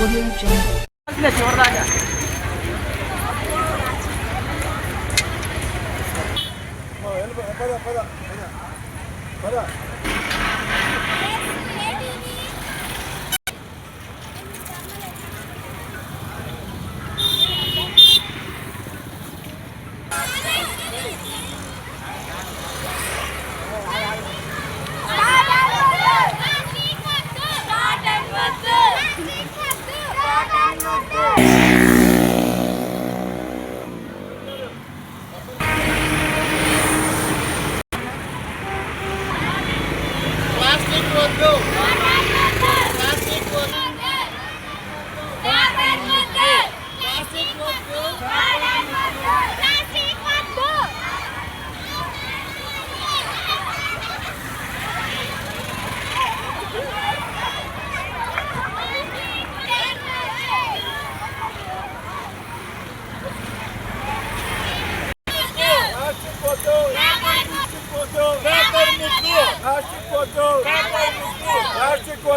Audio Jungle. Plastic వద్దు plastic వద్దు plastic వద్దు ప్లాస్టిక్ వద్దు ప్లాస్టిక్ వద్దు పేపర్ ముద్దు ప్లాస్టిక్ వద్దు పేపర్ ముద్దు ప్లాస్టిక్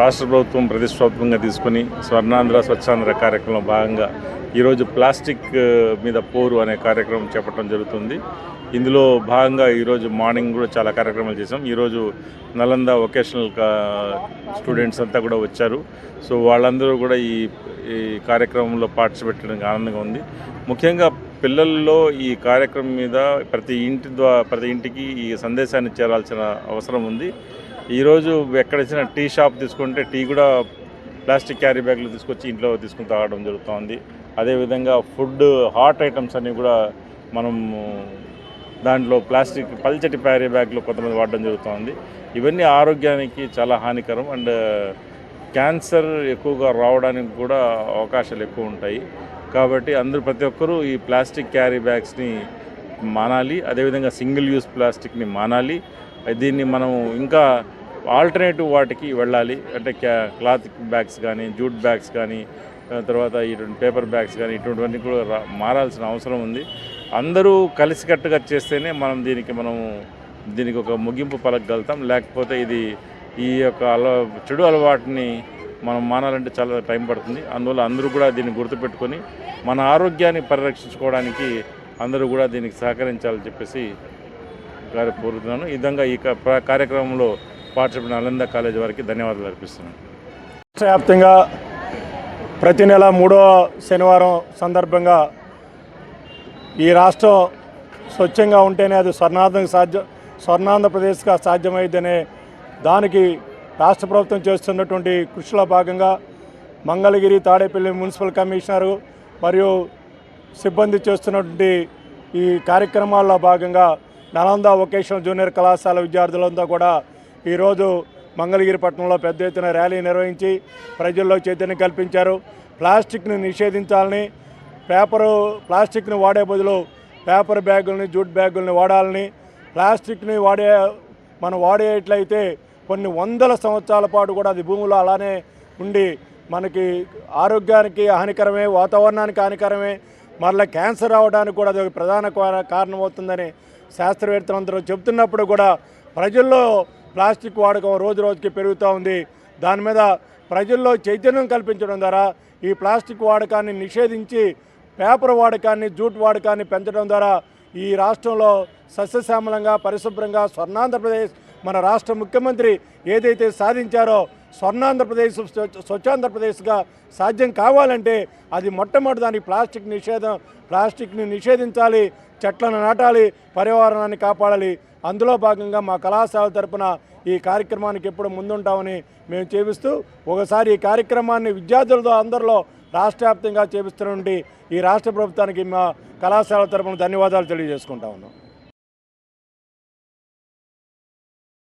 రాష్ట్ర ప్రభుత్వం ప్రతిష్టాత్మకంగా తీసుకొని స్వర్ణాంధ్ర స్వచ్ఛాంధ్ర కార్యక్రమంలో భాగంగా ఈరోజు ప్లాస్టిక్ మీద పోరు అనే కార్యక్రమం చేపట్టడం జరుగుతుంది. ఇందులో భాగంగా ఈరోజు మార్నింగ్ కూడా చాలా కార్యక్రమాలు చేసాం ఈరోజు నలంద వొకేషనల్ కా- స్టూడెంట్స్ అంతా కూడా వచ్చారు. సో వాళ్ళందరూ కూడా ఈ ఈ కార్యక్రమంలో పార్టిసిపేట్ చేయడానికి ఆనందంగా ఉంది. ముఖ్యంగా పిల్లల్లో ఈ కార్యక్రమం మీద ప్రతి ఇంటి ద్వారా ప్రతి ఇంటికి ఈ సందేశాన్ని చేరాల్సిన అవసరం ఉంది. ఈరోజు ఎక్కడైనా టీ షాప్ తీసుకుంటే టీ కూడా ప్లాస్టిక్ క్యారీ బ్యాగ్లు తీసుకొచ్చి ఇంట్లో తీసుకుని తాగడం జరుగుతుంది. అదేవిధంగా ఫుడ్ హాట్ ఐటమ్స్ అన్నీ కూడా మనం దాంట్లో ప్లాస్టిక్ పల్చటి క్యారీ బ్యాగ్లు కొంతమంది వాడడం జరుగుతుంది. ఇవన్నీ ఆరోగ్యానికి చాలా హానికరం అండ్ క్యాన్సర్ ఎక్కువగా రావడానికి కూడా అవకాశాలు ఎక్కువ ఉంటాయి. కాబట్టి అందరూ ప్రతి ఒక్కరూ ఈ ప్లాస్టిక్ క్యారీ బ్యాగ్స్ని మానాలి అదేవిధంగా సింగిల్ యూస్ ప్లాస్టిక్ని మానాలి. దీన్ని మనం ఇంకా ఆల్టర్నేటివ్ వాటికి వెళ్ళాలి. అంటే క్యా క్లాత్ బ్యాగ్స్ కానీ జూట్ బ్యాగ్స్ కానీ తర్వాత ఇటువంటి పేపర్ బ్యాగ్స్ కానీ ఇటువంటివన్నీ కూడా రా- మారాల్సిన అవసరం ఉంది. అందరూ కలిసికట్టుగా చేస్తేనే మనం దీనికి మనము దీనికి ఒక ముగింపు పలకగలుగుతాం. లేకపోతే ఇది ఈ యొక్క అలవా చెడు అలవాటుని మనం మానాలంటే చాలా టైం పడుతుంది. అందువల్ల అందరూ కూడా దీన్ని గుర్తుపెట్టుకొని మన ఆరోగ్యాన్ని పరిరక్షించుకోవడానికి అందరూ కూడా దీనికి సహకరించాలని చెప్పేసి కోరుతున్నాను. ఈ విధంగా ఈ కార్యక్రమంలో పాఠశాల నలంద కాలేజ్ వారికి ధన్యవాదాలు అర్పిస్తున్నాను. రాష్ట్ర వ్యాప్తంగా ప్రతి నెల మూడో శనివారం సందర్భంగా ఈ రాష్ట్రం స్వచ్ఛంగా ఉంటేనే అది స్వర్ణాంధం సాధ్యం స్వర్ణాంధ్రప్రదేశ్గా సాధ్యమైందనే దానికి రాష్ట్ర ప్రభుత్వం చేస్తున్నటువంటి కృషిలో భాగంగా మంగళగిరి తాడేపల్లి మున్సిపల్ కమిషనరు మరియు సిబ్బంది చేస్తున్నటువంటి ఈ కార్యక్రమాల్లో భాగంగా నలంద వొకేషనల్ జూనియర్ కళాశాల విద్యార్థులంతా కూడా ఈరోజు మంగళగిరి పట్టణంలో పెద్ద ఎత్తున ర్యాలీ నిర్వహించి ప్రజల్లో చైతన్యం కల్పించారు. ప్లాస్టిక్ని నిషేధించాలని పేపరు ప్లాస్టిక్ని వాడే బదులు పేపర్ బ్యాగుల్ని జూట్ బ్యాగుల్ని వాడాలని ప్లాస్టిక్ని వాడే మనం వాడేట్లయితే కొన్ని వందల సంవత్సరాల పాటు కూడా అది భూమిలో అలానే ఉండి మనకి ఆరోగ్యానికి హానికరమే వాతావరణానికి హానికరమే మరలా క్యాన్సర్ రావడానికి కూడా అది ఒక ప్రధాన కారణమవుతుందని శాస్త్రవేత్తలందరూ చెబుతున్నప్పుడు కూడా ప్రజల్లో ప్లాస్టిక్ వాడకం రోజు రోజుకి పెరుగుతూ ఉంది. దాని మీద ప్రజల్లో చైతన్యం కల్పించడం ద్వారా ఈ ప్లాస్టిక్ వాడకాన్ని నిషేధించి పేపర్ వాడకాన్ని జూట్ వాడకాన్ని పెంచడం ద్వారా ఈ రాష్ట్రంలో సస్యశ్యామలంగా పరిశుభ్రంగా స్వర్ణాంధ్రప్రదేశ్ మన రాష్ట్ర ముఖ్యమంత్రి ఏదైతే సాధించారో స్వర్ణాంధ్రప్రదేశ్ స్వచ్ఛాంధ్రప్రదేశ్గా సాధ్యం కావాలంటే అది మొట్టమొదటి దానికి ప్లాస్టిక్ నిషేధం ప్లాస్టిక్ని నిషేధించాలి చెట్లను నాటాలి పర్యావరణాన్ని కాపాడాలి. అందులో భాగంగా మా కళాశాల తరపున ఈ కార్యక్రమానికి ఎప్పుడు ముందుంటామని మేము చేపిస్తూ ఒకసారి ఈ కార్యక్రమాన్ని విద్యార్థులతో అందరిలో రాష్ట్ర వ్యాప్తంగా చేపిస్తున్నటువంటి ఈ రాష్ట్ర ప్రభుత్వానికి మా కళాశాల తరపున ధన్యవాదాలు తెలియజేసుకుంటా ఉన్నాం.